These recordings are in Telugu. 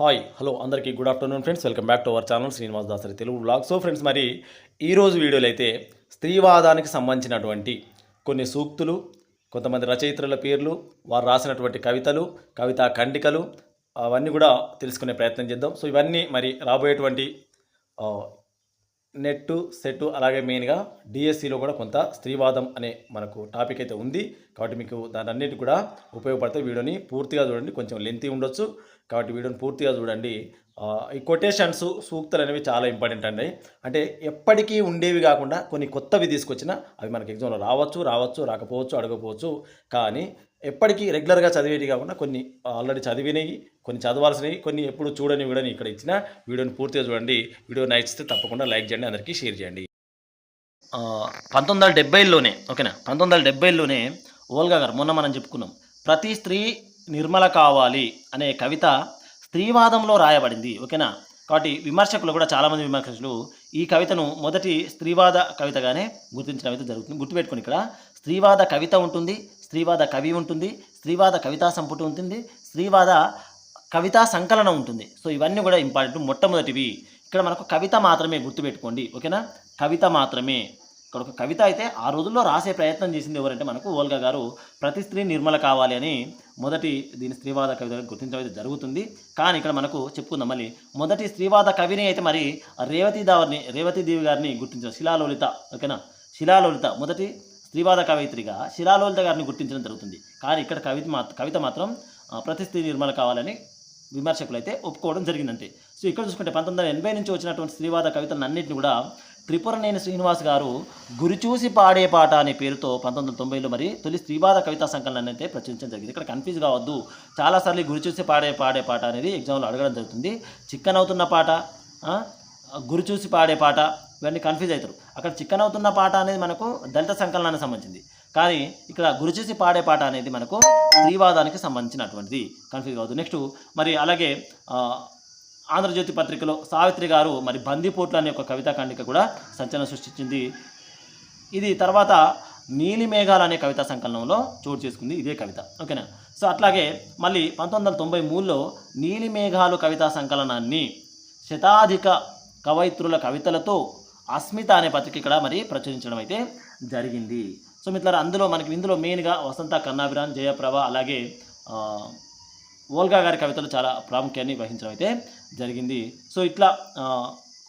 హాయ్ హలో అందరికీ good afternoon friends. Welcome back to our channel Srinivas Dasari Telugu blog. So friends మరి ఈరోజు వీడియోలో అయితే స్త్రీవాదానికి సంబంధించినటువంటి కొన్ని సూక్తులు కొంతమంది రచయిత్రుల పేర్లు వారు రాసినటువంటి కవితలు కవితా ఖండికలు అవన్నీ కూడా తెలుసుకునే ప్రయత్నం చేద్దాం. సో ఇవన్నీ మరి రాబోయేటువంటి నెట్టు సెట్టు సెట్ అలాగే మెయిన్గా డిఎస్సిలో కూడా కొంత స్త్రీవాదం అనే మనకు టాపిక్ అయితే ఉంది. కాబట్టి మీకు దానన్నిటి కూడా ఉపయోగపడితే వీడియోని పూర్తిగా చూడండి. కొంచెం లెంతీ ఉండొచ్చు. కాబట్టి వీడియోని పూర్తిగా చూడండి. ఈ కొటేషన్స్ సూక్తులు అనేవి చాలా ఇంపార్టెంట్ అండి. అంటే ఎప్పటికీ ఉండేవి కాకుండా కొన్ని కొత్తవి తీసుకొచ్చినా అవి మనకి ఎగ్జామ్లో రావచ్చు రావచ్చు రాకపోవచ్చు అడగపోవచ్చు కానీ ఎప్పటికీ రెగ్యులర్గా చదివేవి కాకుండా కొన్ని ఆల్రెడీ చదివినవి కొన్ని చదవాల్సినవి కొన్ని ఎప్పుడు చూడని వీడని ఇక్కడ ఇచ్చిన వీడియోని పూర్తిగా చూడండి. వీడియో నచ్చితే తప్పకుండా లైక్ చేయండి అందరికీ షేర్ చేయండి. పంతొమ్మిది వందల డెబ్బైలోనే ఓకేనా? పంతొమ్మిది వందల డెబ్బైలోనే ఓల్గా గారు మొన్న మనం చెప్పుకున్నాం ప్రతి స్త్రీ నిర్మల కావాలి అనే కవిత స్త్రీవాదంలో రాయబడింది ఓకేనా? కాబట్టి విమర్శకులు కూడా చాలామంది విమర్శకులు ఈ కవితను మొదటి స్త్రీవాద కవితగానే గుర్తించడం అయితే జరుగుతుంది. గుర్తుపెట్టుకుని ఇక్కడ స్త్రీవాద కవిత ఉంటుంది స్త్రీవాద కవి ఉంటుంది స్త్రీవాద కవితా సంపుటి ఉంటుంది స్త్రీవాద కవితా సంకలనం ఉంటుంది. సో ఇవన్నీ కూడా ఇంపార్టెంట్ మొట్టమొదటివి. ఇక్కడ మనకు కవిత మాత్రమే గుర్తుపెట్టుకోండి ఓకేనా? కవిత మాత్రమే. ఇక్కడ ఒక కవిత అయితే ఆ రోజుల్లో రాసే ప్రయత్నం చేసింది ఎవరంటే మనకు ఓల్గా గారు ప్రతి స్త్రీ నిర్మల కావాలి అని మొదటి దీని స్త్రీవాద కవిత గుర్తించడం అయితే జరుగుతుంది. కానీ ఇక్కడ మనకు చెప్పుకుందాం మళ్ళీ. మొదటి స్త్రీవాద కవిని అయితే మరి రేవతి దావర్ని రేవతి దేవి గారిని గుర్తించారు. శిలాలోలిత ఓకేనా? శిలాలోలిత మొదటి స్త్రీవాద కవయిత్రిగా శిలాలోలిత గారిని గుర్తించడం జరుగుతుంది. కానీ ఇక్కడ కవిత మాత్రం కవిత మాత్రం ప్రతిస్థితి ప్రతి స్త్రీ నిర్మల కావాలని విమర్శకులు అయితే ఒప్పుకోవడం జరిగిందంటే సో ఇక్కడ చూసుకుంటే పంతొమ్మిది వందల ఎనభై నుంచి వచ్చినటువంటి స్త్రీవాద కవితలను అన్నింటిని కూడా త్రిపురనేని శ్రీనివాస్ గారు గురిచూసి పాడే పాట అనే పేరుతో పంతొమ్మిది వందల తొంభైలో మరి తొలి స్త్రీవాద కవితా సంకలనాన్ని అయితే ప్రచురించడం జరిగింది. ఇక్కడ కన్ఫ్యూజ్ కావద్దు. చాలాసార్లు గురిచూసి పాడే పాడే పాట అనేది ఎగ్జామ్లో అడగడం జరుగుతుంది. చిక్కనవుతున్న పాట గురిచూసి గురి చూసి పాడే పాట ఇవన్నీ కన్ఫ్యూజ్ అవుతారు అక్కడ చిక్కన్ అవుతున్న పాట అనేది మనకు దళిత సంకలనానికి సంబంధించింది. కానీ ఇక్కడ గురుచేసి పాడే పాట అనేది మనకు స్త్రీవాదానికి సంబంధించినటువంటిది. కన్ఫ్యూజ్ కావద్దు. నెక్స్ట్ మరి అలాగే ఆంధ్రజ్యోతి పత్రికలో సావిత్రి గారు మరి బందిపోట్లు అనే ఒక కవితా ఖండిక కూడా సంచలనం సృష్టించింది. ఇది తర్వాత నీలి మేఘాలు అనే కవితా సంకలనంలో చోటు చేసుకుంది ఇదే కవిత. ఓకేనా సో అట్లాగే మళ్ళీ పంతొమ్మిది వందల తొంభై మూడులో నీలి మేఘాలు కవితా సంకలనాన్ని శతాధిక కవయిత్రుల కవితలతో అస్మిత అనే పత్రిక ఇక్కడ మరి ప్రచురించడం అయితే జరిగింది. సో మిత్రులారా అందులో మనకి ఇందులో మెయిన్గా వసంత కన్నాభిరాన్ జయప్రభ అలాగే ఓల్గా గారి కవితలు చాలా ప్రాముఖ్యాన్ని వహించడం అయితే జరిగింది. సో ఇట్లా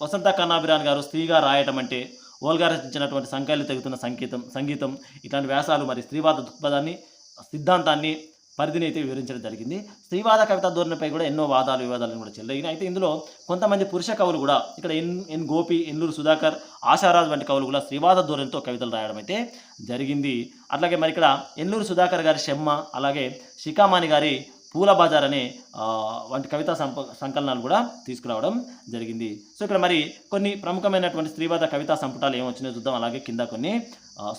వసంత కన్నాభిరాన్ గారు స్త్రీగా రాయటం అంటే ఓల్గా రచించినటువంటి సంఖ్యలు తెగుతున్న సంగీతం సంగీతం ఇట్లాంటి వ్యాసాలు మరి స్త్రీవాద దృక్పథాన్ని సిద్ధాంతాన్ని పరిధిని అయితే వివరించడం జరిగింది. స్త్రీవాద కవిత ధోరణిపై కూడా ఎన్నో వాదాలు వివాదాలను కూడా చెల్లగినాయి అయితే ఇందులో కొంతమంది పురుష కవులు కూడా ఇక్కడ ఎన్ ఎన్ గోపి ఎన్నూరు సుధాకర్ ఆశారాజ్ వంటి కవులు కూడా స్త్రీవాద ధోరణితో కవితలు రాయడం అయితే జరిగింది. అట్లాగే మరి ఇక్కడ ఎన్నూరు సుధాకర్ గారి షెమ్మ అలాగే శిఖామాణి గారి పూల బజార్ అనే వంటి కవితా సంప సంకలనాలు కూడా తీసుకురావడం జరిగింది. సో ఇక్కడ మరి కొన్ని ప్రముఖమైనటువంటి స్త్రీవాద కవితా సంపుటాలు ఏమొచ్చినాయో చూద్దాం. అలాగే కింద కొన్ని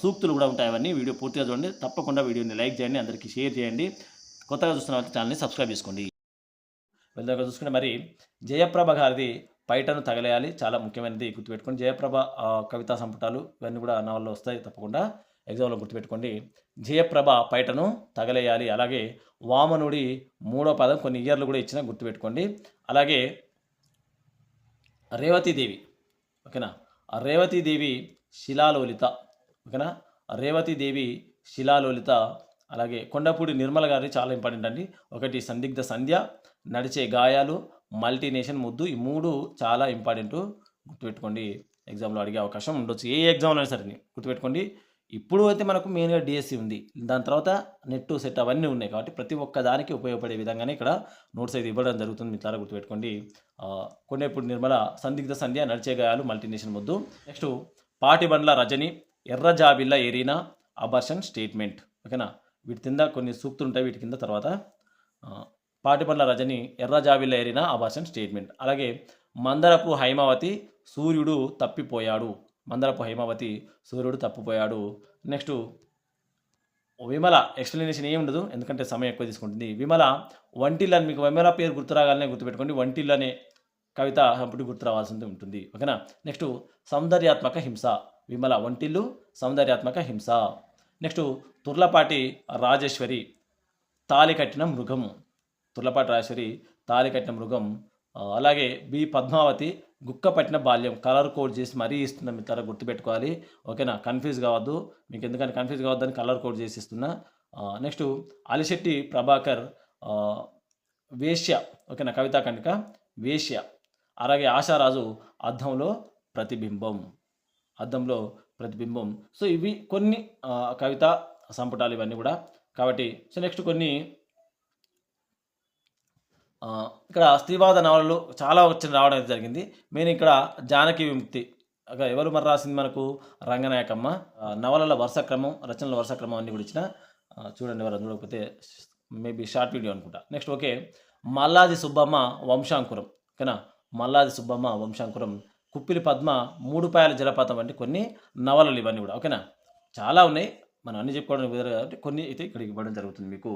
సూక్తులు కూడా ఉంటాయి అవన్నీ. వీడియో పూర్తిగా చూడండి. తప్పకుండా వీడియోని లైక్ చేయండి అందరికీ షేర్ చేయండి. కొత్తగా చూస్తున్న వాళ్ళకి ఛానల్ని సబ్స్క్రైబ్ చేసుకోండి. వెళ్ళాక చూసుకుంటే మరి జయప్రభ గారిది పైటను తగలేయాలి. చాలా ముఖ్యమైనది గుర్తుపెట్టుకోండి. జయప్రభ కవితా సంపుటాలు ఇవన్నీ కూడా నవల్లో వస్తాయి. తప్పకుండా ఎగ్జామ్లో గుర్తుపెట్టుకోండి. జయప్రభ పైటను తగలేయాలి. అలాగే వామనుడి మూడో పదం కొన్ని ఇయర్లు కూడా ఇచ్చిన గుర్తుపెట్టుకోండి. అలాగే రేవతీదేవి ఓకేనా? ఆ రేవతీదేవి శిలాలోలిత ఓకేనా? ఆ రేవతీదేవి శిలాలోలిత అలాగే కొండపూడి నిర్మల గారి చాలా ఇంపార్టెంట్ అండి. ఒకటి సందిగ్ధ సంధ్య నడిచే గాయాలు మల్టీనేషన్ ముద్దు ఈ మూడు చాలా ఇంపార్టెంట్. గుర్తుపెట్టుకోండి ఎగ్జామ్లో అడిగే అవకాశం ఉండొచ్చు. ఏ ఎగ్జామ్లో అయినా సరే గుర్తుపెట్టుకోండి. ఇప్పుడు అయితే మనకు మెయిన్గా డిఎస్సి ఉంది. దాని తర్వాత నెట్ సెట్ అవన్నీ ఉన్నాయి కాబట్టి ప్రతి ఒక్క దానికి ఉపయోగపడే విధంగానే ఇక్కడ నోట్స్ అయితే ఇవ్వడం జరుగుతుంది. మిత్రులారా గుర్తుపెట్టుకోండి. ఆ, కొండేపూడి నిర్మల సందిగ్ధ సంధ్య నడిచే గాయాలు మల్టీనేషన్ ముద్దు. నెక్స్ట్ పాటిబండ్ల రజని ఎర్ర జాబిల్లా ఎరీనా అబర్షన్ స్టేట్మెంట్. ఓకేనా? వీటి కింద కొన్ని సూక్తులు ఉంటాయి. వీటి కింద తర్వాత ఆ, రజని ఎర్ర జాబిల్లా ఎరీనా అబర్షన్ స్టేట్మెంట్. అలాగే మందరపు హైమావతి సూర్యుడు తప్పిపోయాడు. మందరపు హైమావతి సూర్యుడు తప్పిపోయాడు. నెక్స్ట్ విమల ఎక్స్ప్లెనేషన్ ఏమి ఉండదు. ఎందుకంటే సమయం ఎక్కువ తీసుకుంటుంది. విమల వంటిల్ అని మీకు విమల పేరు గుర్తు రాగానే గుర్తుపెట్టుకోండి. వంటిల్ అనే కవిత అప్పుడు గుర్తు రావాల్సి ఉంటుంది. ఓకేనా? నెక్స్ట్ సౌందర్యాత్మక హింస. విమల వంటిల్లు సౌందర్యాత్మక హింస. నెక్స్ట్ తుర్లపాటి రాజేశ్వరి తాలి కట్టిన మృగం. తుర్లపాటి రాజేశ్వరి తాలి కట్టిన మృగం. అలాగే బి పద్మావతి గుక్క పట్టిన బాల్యం. కలర్ కోడ్ చేసి మరీ ఇస్తున్నా మీ తర గుర్తుపెట్టుకోవాలి. ఓకేనా? కన్ఫ్యూజ్ కావద్దు. మీకు ఎందుకంటే కన్ఫ్యూజ్ కావద్దని కలర్ కోడ్ చేసి ఇస్తున్నా. నెక్స్ట్ అలిశెట్టి ప్రభాకర్ వేశ్య. ఓకేనా? కవితా కనిక వేశ్య. అలాగే ఆశారాజు అద్దంలో ప్రతిబింబం. అద్దంలో ప్రతిబింబం. సో ఇవి కొన్ని కవిత సంపుటాలు ఇవన్నీ కూడా. కాబట్టి సో నెక్స్ట్ కొన్ని ఇక్కడ స్త్రీవాద నవలలు చాలా వచ్చిన రావడం అయితే జరిగింది. మెయిన్ ఇక్కడ జానకి విముక్తి. ఎవరు మరి రాసింది మనకు? రంగనాయకమ్మ. నవలల వరుస క్రమం రచనల వరుస క్రమం అన్ని కూడా ఇచ్చిన. చూడండి ఎవరు చూడకపోతే మేబీ షార్ట్ వీడియో అనుకుంటా. Next okay. మల్లాది సుబ్బమ్మ వంశాంకురం. ఓకేనా? మల్లాది సుబ్బమ్మ వంశాంకురం. కుప్పిలి పద్మ మూడు పాయల జలపాతం వంటి కొన్ని నవలలు ఇవన్నీ కూడా. ఓకేనా? చాలా ఉన్నాయి. మనం అన్ని చెప్పుకోవడానికి కుదరదు కాబట్టి కొన్ని అయితే ఇక్కడికి ఇవ్వడం జరుగుతుంది మీకు.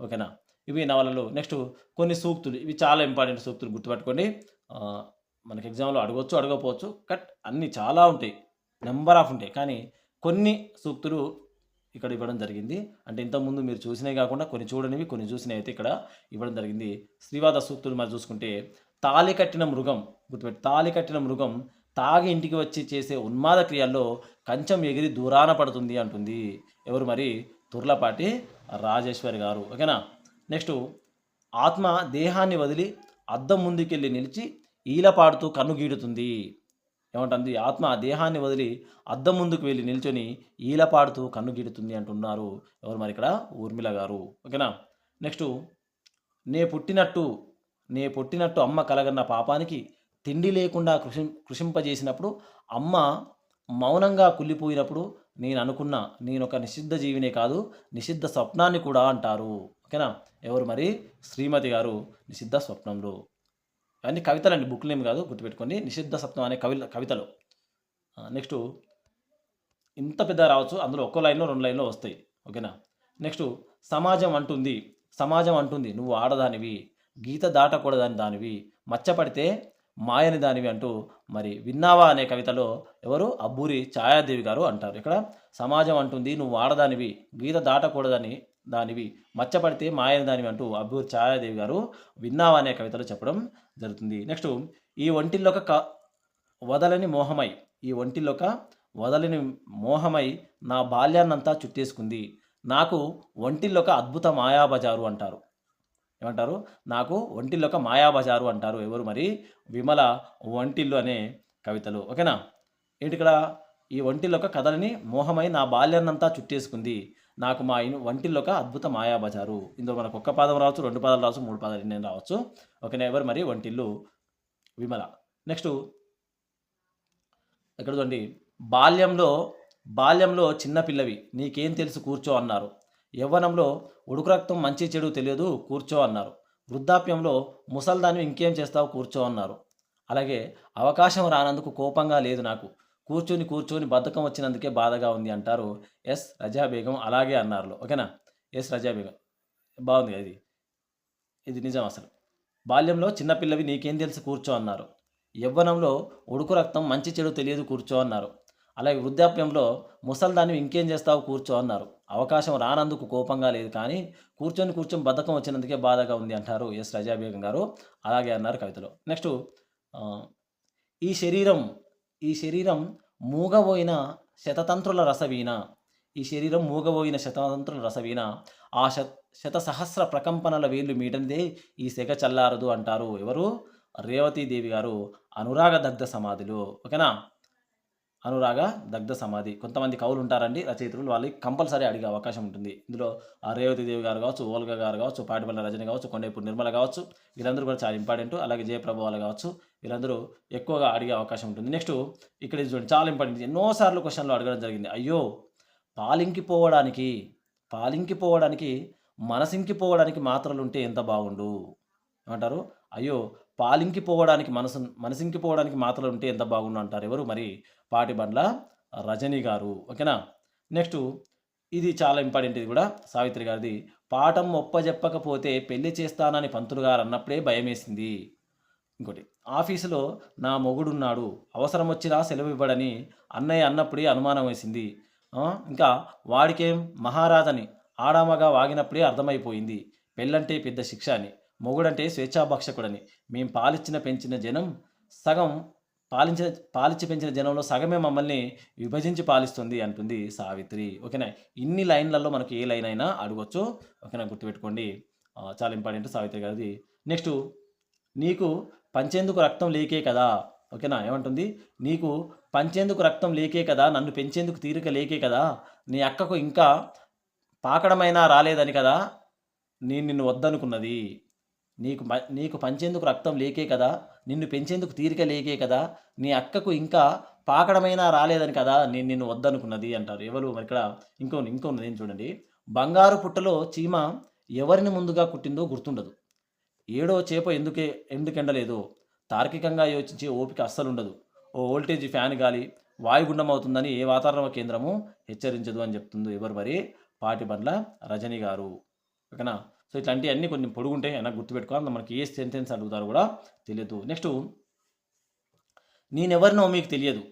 ఓకేనా? ఇవి నవలలు. నెక్స్ట్ కొన్ని సూక్తులు. ఇవి చాలా ఇంపార్టెంట్ సూక్తులు గుర్తుపెట్టుకోండి. మనకి ఎగ్జామ్లో అడగవచ్చు అడగకపోవచ్చు. కట్ అన్నీ చాలా ఉంటాయి. నెంబర్ ఆఫ్ ఉంటాయి. కానీ కొన్ని సూక్తులు ఇక్కడ ఇవ్వడం జరిగింది. అంటే ఇంతకుముందు మీరు చూసినవి కాకుండా కొన్ని చూడనివి కొన్ని చూసినవి అయితే ఇక్కడ ఇవ్వడం జరిగింది. శ్రీవాద సూక్తులు మరి చూసుకుంటే తాలి కట్టిన మృగం గుర్తుపెట్టి తాలి కట్టిన మృగం తాగి ఇంటికి వచ్చి చేసే ఉన్మాద క్రియల్లో కంచం ఎగిరి దూరాన పడుతుంది అంటుంది. ఎవరు మరి? తుర్లపాటి రాజేశ్వరి గారు. ఓకేనా? నెక్స్ట్ ఆత్మ దేహాన్ని వదిలి అద్దం ముందుకెళ్ళి నిలిచి ఈలపాడుతూ కన్నుగీడుతుంది కన్ను గీడుతుంది. ఏమంటుంది? ఆత్మ దేహాన్ని వదిలి అద్దం ముందుకు వెళ్ళి నిల్చొని ఈలపాడుతూ కన్నుగీడుతుంది కన్ను గీడుతుంది అంటున్నారు. ఎవరు మరి ఇక్కడ? ఊర్మిళ గారు. ఓకేనా? నెక్స్ట్ నే పుట్టినట్టు నే పుట్టినట్టు అమ్మ కలగన్న పాపానికి తిండి లేకుండా కృషి కృషింపజేసినప్పుడు అమ్మ మౌనంగా కుళ్ళిపోయినప్పుడు నేను అనుకున్న నేను ఒక నిషిద్ధ జీవినే కాదు నిషిద్ధ స్వప్నాన్ని కూడా అంటారు. ఓకేనా? ఎవరు మరి? శ్రీమతి గారు నిషిద్ధ స్వప్నంలో. అవన్నీ కవితలండి బుక్ నేమ్ కాదు గుర్తుపెట్టుకోండి. నిషిద్ధ స్వప్నం అనే కవి కవితలు. నెక్స్ట్ ఇంత పెద్ద రావచ్చు అందులో ఒక్కో లైన్లో రెండు లైన్లో వస్తాయి. ఓకేనా? నెక్స్ట్ సమాజం అంటుంది సమాజం అంటుంది నువ్వు ఆడదానివి. గీత దాటకూడదని దానివి మచ్చపడితే మాయని దానివి అంటూ మరి విన్నావా అనే కవితలో ఎవరు? అబ్బూరి ఛాయాదేవి గారు అంటారు. ఇక్కడ సమాజం అంటుంది నువ్వు ఆడదానివి గీత దాటకూడదని దానివి మచ్చపడితే మాయని దానివి అంటూ అబ్బూరి ఛాయాదేవి గారు విన్నావా అనే కవితలో చెప్పడం జరుగుతుంది. నెక్స్ట్ ఈ ఒంటిల్లోక క వదలని మోహమై ఈ ఒంటిలోక వదలని మోహమై నా బాల్యాన్నంతా చుట్టేసుకుంది. నాకు ఒంటిల్లోక అద్భుత మాయాబజారు అంటారు. ఏమంటారు? నాకు ఒంటిల్లోక మాయాబజారు అంటారు ఎవరు మరి? విమల ఒంటిల్లు అనే కవితలు. ఓకేనా? ఏంటి ఇక్కడ? ఈ ఒంటిలోక కథలని మోహమై నా బాల్యాన్నంతా చుట్టేసుకుంది. నాకు మా ఇను ఒక అద్భుత మాయాబజారు. ఇందులో మనకు ఒక్క పాదం రావచ్చు రెండు పాదాలు రావచ్చు మూడు పాదాలు నేను రావచ్చు. ఓకేనా? ఎవరు మరి? వంటిల్లు విమల. నెక్స్ట్. ఇక్కడ చూడండి. బాల్యంలో బాల్యంలో చిన్నపిల్లవి నీకేం తెలుసు? కూర్చో అన్నారు. యవ్వనంలో ఉడుకు రక్తం మంచి చెడు తెలియదు కూర్చో అన్నారు. వృద్ధాప్యంలో ముసల్దాన్ని ఇంకేం చేస్తావు కూర్చో అన్నారు. అలాగే అవకాశం రానందుకు కోపంగా లేదు నాకు. కూర్చొని కూర్చొని బద్ధకం వచ్చినందుకే బాధగా ఉంది అంటారు ఎస్ రజా బేగం అలాగే అన్నారు ఓకేనా? ఎస్ రజా బేగం బాగుంది అది. ఇది నిజం అసలు. బాల్యంలో చిన్నపిల్లవి నీకేం తెలుసు కూర్చో అన్నారు. యవ్వనంలో ఉడుకు రక్తం మంచి చెడు తెలియదు కూర్చో అన్నారు. అలాగే వృద్ధాప్యంలో ముసల్దాన్ని ఇంకేం చేస్తావు కూర్చో అన్నారు. అవకాశం రానందుకు కోపంగా లేదు కానీ కూర్చొని కూర్చొని బద్ధకం వచ్చినందుకే బాధగా ఉంది అంటారు ఎస్ రజాబేగం గారు. అలాగే అన్నారు కవితలో. నెక్స్ట్ ఈ శరీరం ఈ శరీరం మూగబోయిన శతతంత్రుల రసవీణ. ఈ శరీరం మూగబోయిన శతతంత్రుల రసవీణ. ఆ శత శత సహస్ర ప్రకంపనల వేళ్ళు మీటనిదే ఈ సెగ చల్లారదు అంటారు ఎవరు? రేవతీదేవి గారు. అనురాగ దగ్ధ సమాధులు. ఓకేనా? అనురాగ దగ్ధ సమాధి. కొంతమంది కవులు ఉంటారండి రచయితలు వాళ్ళకి కంపల్సరీ అడిగే అవకాశం ఉంటుంది. ఇందులో ఆ రేవతిదేవి గారు కావచ్చు ఓల్గా గారు కావచ్చు పాటిపల్లి రజని కావచ్చు కొండేపూడి నిర్మల కావచ్చు వీళ్ళందరూ కూడా చాలా ఇంపార్టెంట్. అలాగే జయప్రభు వాళ్ళు కావచ్చు వీళ్ళందరూ ఎక్కువగా అడిగే అవకాశం ఉంటుంది. నెక్స్ట్ ఇక్కడ చూడండి చాలా ఇంపార్టెంట్. ఎన్నోసార్లు క్వశ్చన్లు అడగడం జరిగింది. అయ్యో! పాలింకిపోవడానికి పాలింకిపోవడానికి మనసింకిపోవడానికి మాత్రలు ఉంటే ఎంత బాగుండు? ఏమంటారు? అయ్యో! పాలింకిపోవడానికి మనసు మనసింకిపోవడానికి మాత్రలు ఉంటే ఎంత బాగుండు అంటారు ఎవరు? మరి పాటిబండ్ల రజనీ గారు. ఓకేనా? నెక్స్ట్ ఇది చాలా ఇంపార్టెంట్ ఇది కూడా సావిత్రి గారిది. పాఠం ఒప్పజెప్పకపోతే పెళ్ళి చేస్తానని పంతులు గారు అన్నప్పుడే భయమేసింది. ఇంకోటి ఆఫీసులో నా మొగుడున్నాడు అవసరం వచ్చినా సెలవు ఇవ్వడని అన్నయ్య అన్నప్పుడే అనుమానం వేసింది. ఇంకా వాడికేం మహారాజని ఆడామగా వాగినప్పుడే అర్థమైపోయింది. పెళ్ళంటే పెద్ద శిక్ష అని. మొగుడంటే స్వేచ్ఛాభక్షకుడని. మేము పాలిచ్చిన పెంచిన జనం సగం పాలించిన పాలించి పెంచిన జనంలో సగమే మమ్మల్ని విభజించి పాలిస్తుంది అంటుంది సావిత్రి. ఓకేనా? ఇన్ని లైన్లలో మనకి ఏ లైన్ అయినా అడగొచ్చు. ఓకేనా? గుర్తుపెట్టుకోండి. చాలా ఇంపార్టెంట్ సావిత్రి గారిది. నెక్స్ట్ నీకు పంచేందుకు రక్తం లేకే కదా. ఓకేనా? ఏమంటుంది? నీకు పంచేందుకు రక్తం లేకే కదా. నన్ను పెంచేందుకు తీరిక లేకే కదా. నీ అక్కకు ఇంకా పాకడమైనా రాలేదని కదా. నేను నిన్ను వద్దనుకున్నది. నీకు నీకు పంచేందుకు రక్తం లేకే కదా నిన్ను పెంచేందుకు తీరిక లేకే కదా నీ అక్కకు ఇంకా పాకడమైనా రాలేదని కదా నేను నిన్ను వద్దనుకున్నది అంటారు. ఎవరు మరి ఇక్కడ ఇంకో ఇంకోన్నది ఏం చూడండి. బంగారు పుట్టలో చీమ ఎవరిని ముందుగా కుట్టిందో గుర్తుండదు. ఏడో చేప ఎందుకే ఎందుకెండలేదు? తార్కికంగా యోచించే ఓపిక అస్సలు ఉండదు ఓ వోల్టేజ్ ఫ్యాన్ గాలి వాయుగుండం అవుతుందని ఏ వాతావరణ కేంద్రము హెచ్చరించదు అని చెప్తుంది ఎవరు మరి? పాటిబండ్ల రజని గారు. ఓకేనా? సో ఇట్లాంటివన్నీ కొన్ని పొడుగుంటాయి అయినా గుర్తుపెట్టుకోవాలి మనకి ఏ సెంటెన్స్ అడుగుతారు కూడా తెలియదు. నెక్స్ట్ నేనెవరినో మీకు తెలియదు.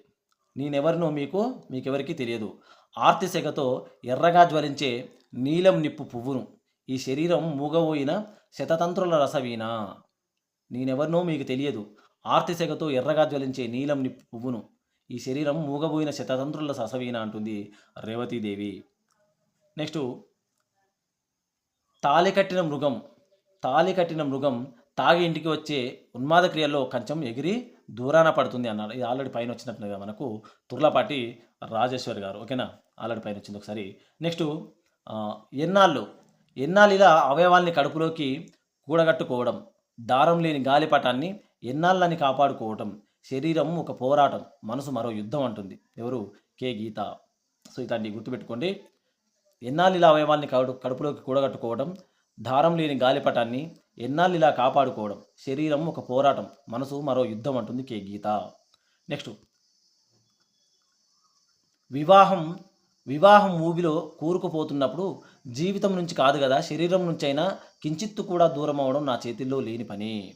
నేనెవరినో మీకు మీకెవరికి తెలియదు. ఆర్తిశగతో ఎర్రగా జ్వలించే నీలం నిప్పు పువ్వును. ఈ శరీరం మూగబోయిన శతతంత్రుల రసవీణ. నేనెవరినో మీకు తెలియదు. ఆర్తిశగతో ఎర్రగా జ్వలించే నీలం నిప్పు పువ్వును. ఈ శరీరం మూగబోయిన శతతంత్రుల రసవీణ అంటుంది రేవతీదేవి. నెక్స్ట్ తాళి కట్టిన మృగం తాళి కట్టిన మృగం తాగి ఇంటికి వచ్చే ఉన్మాద క్రియల్లో కంచం ఎగిరి దూరాన పడుతుంది అన్నాడు. ఇది ఆల్రెడీ పైన వచ్చినట్టుగా మనకు. తుర్లపాటి రాజేశ్వరి గారు. ఓకేనా? ఆల్రెడీ పైన వచ్చింది ఒకసారి. నెక్స్ట్ ఎన్నాళ్ళు? ఎన్నాళ్ళు ఇలా అవయవాల్ని కడుపులోకి కూడగట్టుకోవడం దారం లేని గాలిపటాన్ని ఎన్నాళ్ళని కాపాడుకోవటం శరీరం ఒక పోరాటం మనసు మరో యుద్ధం అంటుంది. ఎవరు? కే. గీత. సో ఇట్లాంటివి గుర్తుపెట్టుకోండి. ఎన్నాళ్ళు ఇలా అవయవాల్ని కడు కడుపులోకి కూడగట్టుకోవడం దారం లేని గాలిపటాన్ని ఎన్నాళ్ళు ఇలా కాపాడుకోవడం శరీరం ఒక పోరాటం మనసు మరో యుద్ధం అంటుంది కే గీత. నెక్స్ట్. వివాహం వివాహం ఊబిలో కూరుకుపోతున్నప్పుడు జీవితం నుంచి కాదు కదా శరీరం నుంచి అయినా కించిత్తు కూడా దూరం అవడం నా చేతిల్లో లేని పని.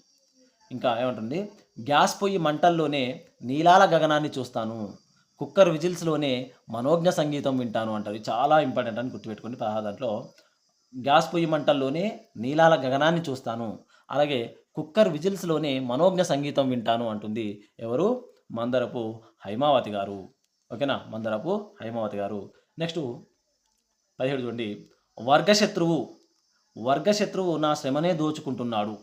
ఇంకా ఏమంటుంది? గ్యాస్ పొయ్యి మంటల్లోనే నీలాల గగనాన్ని చూస్తాను. కుక్కర్ విజిల్స్లోనే మనోజ్ఞ సంగీతం వింటాను అంటారు. చాలా ఇంపార్టెంట్ అని గుర్తుపెట్టుకోండి. పదహారు దాంట్లో గ్యాస్ పొయ్యి మంటల్లోనే నీలాల గగనాన్ని చూస్తాను. అలాగే కుక్కర్ విజిల్స్లోనే మనోజ్ఞ సంగీతం వింటాను అంటుంది ఎవరు? మందరపు హైమావతి గారు. ఓకేనా? మందరపు హైమావతి గారు. నెక్స్ట్ పదిహేడు చూడండి. వర్గశత్రువు. వర్గశత్రువు నా శ్రమనే దోచుకుంటున్నాడు.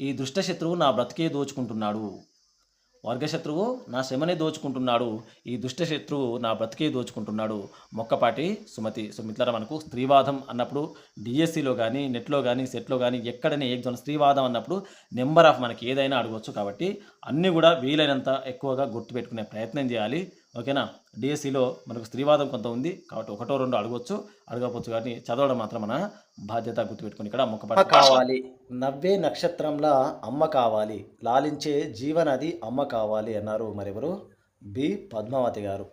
ఈ దుష్టశత్రువు నా బ్రతికే దోచుకుంటున్నాడు. వర్గశత్రువు నా శ్రమనే దోచుకుంటున్నాడు ఈ దుష్టశత్రువు నా బ్రతికే దోచుకుంటున్నాడు. మొక్కపాటి సుమతి. సో మనకు స్త్రీవాదం అన్నప్పుడు డిఎస్సిలో కానీ నెట్లో కానీ సెట్లో కానీ ఎక్కడనే ఎగ్జామ్ స్త్రీవాదం అన్నప్పుడు నెంబర్ ఆఫ్ మనకి ఏదైనా అడగవచ్చు కాబట్టి అన్నీ కూడా వీలైనంత ఎక్కువగా గుర్తుపెట్టుకునే ప్రయత్నం చేయాలి. ఓకేనా? డిఎస్సిలో మనకు స్త్రీవాదం కొంత ఉంది. కాబట్టి ఒకటో రెండు అడగవచ్చు అడగవచ్చు కానీ చదవడం మాత్రం మన బాధ్యత గుర్తుపెట్టుకుని ఇక్కడ మొక్కపాటి కావాలి. నవ్వే నక్షత్రంలా అమ్మ కావాలి. లాలించే జీవనది అమ్మ కావాలి అన్నారు మరెవరు? బి. పద్మావతి గారు.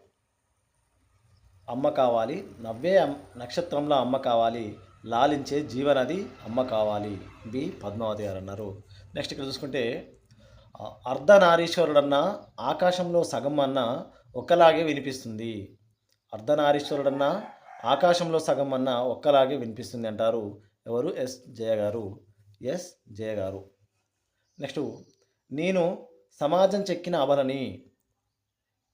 అమ్మ కావాలి. నవ్వే నక్షత్రంలో అమ్మ కావాలి. లాలించే జీవనది అమ్మ కావాలి. బి. పద్మావతి గారు అన్నారు. నెక్స్ట్ ఇక్కడ చూసుకుంటే అర్ధనారీశ్వరుడన్న ఆకాశంలో సగం అన్న ఒక్కలాగే వినిపిస్తుంది. అర్ధనారీశ్వరుడన్నా ఆకాశంలో సగం అన్న ఒక్కలాగే వినిపిస్తుంది అంటారు. ఎవరు? ఎస్. జయ గారు. ఎస్. జయ గారు. నెక్స్ట్ నేను సమాజం చెక్కిన అబలని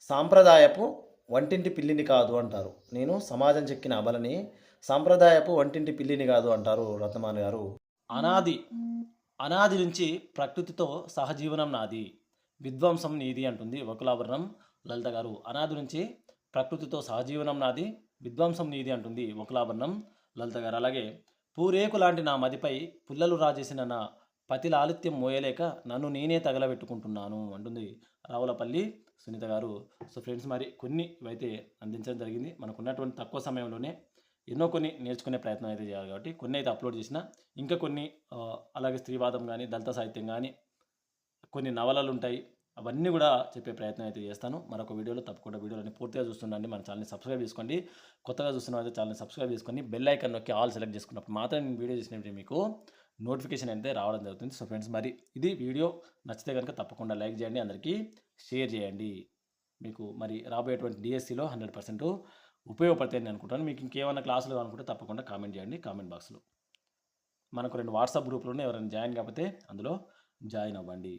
సాంప్రదాయపు వంటింటి పిల్లిని కాదు అంటారు. నేను సమాజం చెక్కిన అబలని సాంప్రదాయపు వంటింటి పిల్లిని కాదు అంటారు రత్నమాన్ గారు. అనాది అనాది నుంచి ప్రకృతితో సహజీవనం నాది. విధ్వంసం నీది అంటుంది. వకులాభరణం లలిత గారు అనాది నుంచి ప్రకృతితో సహజీవనం నాది విద్వాంసం నీది అంటుంది వకులాభరణం లలిత గారు. అలాగే పూరేకు లాంటి నా మదిపై పుల్లలు రాజేసిన నా పతి లాలిత్యం మోయలేక నన్ను నేనే తగలబెట్టుకుంటున్నాను అంటుంది రావులపల్లి సునీత గారు. సో ఫ్రెండ్స్ మరి కొన్ని ఇవైతే అందించడం జరిగింది. మనకున్నటువంటి తక్కువ సమయంలోనే ఎన్నో కొన్ని నేర్చుకునే ప్రయత్నం అయితే చేయాలి కాబట్టి కొన్ని అయితే అప్లోడ్ చేసిన ఇంకా కొన్ని అలాగే స్త్రీవాదం కానీ దళిత సాహిత్యం కానీ కొన్ని నవలలు ఉంటాయి. అవన్నీ కూడా చెప్పే ప్రయత్నం అయితే చేస్తాను. మరొక వీడియోలో తప్పకుండా వీడియోని పూర్తిగా చూస్తుండండి. మన ఛానల్ని సబ్స్క్రైబ్ చేసుకోండి. కొత్తగా చూస్తున్న అయితే ఛానల్ని సబ్స్క్రైబ్ చేసుకొని బెల్ ఐకన్ నొక్కి ఆల్ సెలెక్ట్ చేసుకున్నప్పుడు మాత్రం నేను వీడియో చేసినప్పుడు మీకు నోటిఫికేషన్ అయితే రావడం జరుగుతుంది. సో ఫ్రెండ్స్ మరి ఇది వీడియో నచ్చితే కనుక తప్పకుండా లైక్ చేయండి. అందరికీ షేర్ చేయండి. మీకు మరి రాబోయేటువంటి డిఎస్సిలో హండ్రెడ్ పర్సెంట్ ఉపయోగపడతాయని అనుకుంటాను. మీకు ఇంకేమైనా క్లాసులు అనుకుంటే తప్పకుండా కామెంట్ చేయండి. కామెంట్ బాక్స్లో మనకు రెండు వాట్సాప్ గ్రూపులు ఉన్నాయి. ఎవరైనా జాయిన్ కాకపోతే అందులో జాయిన్ అవ్వండి.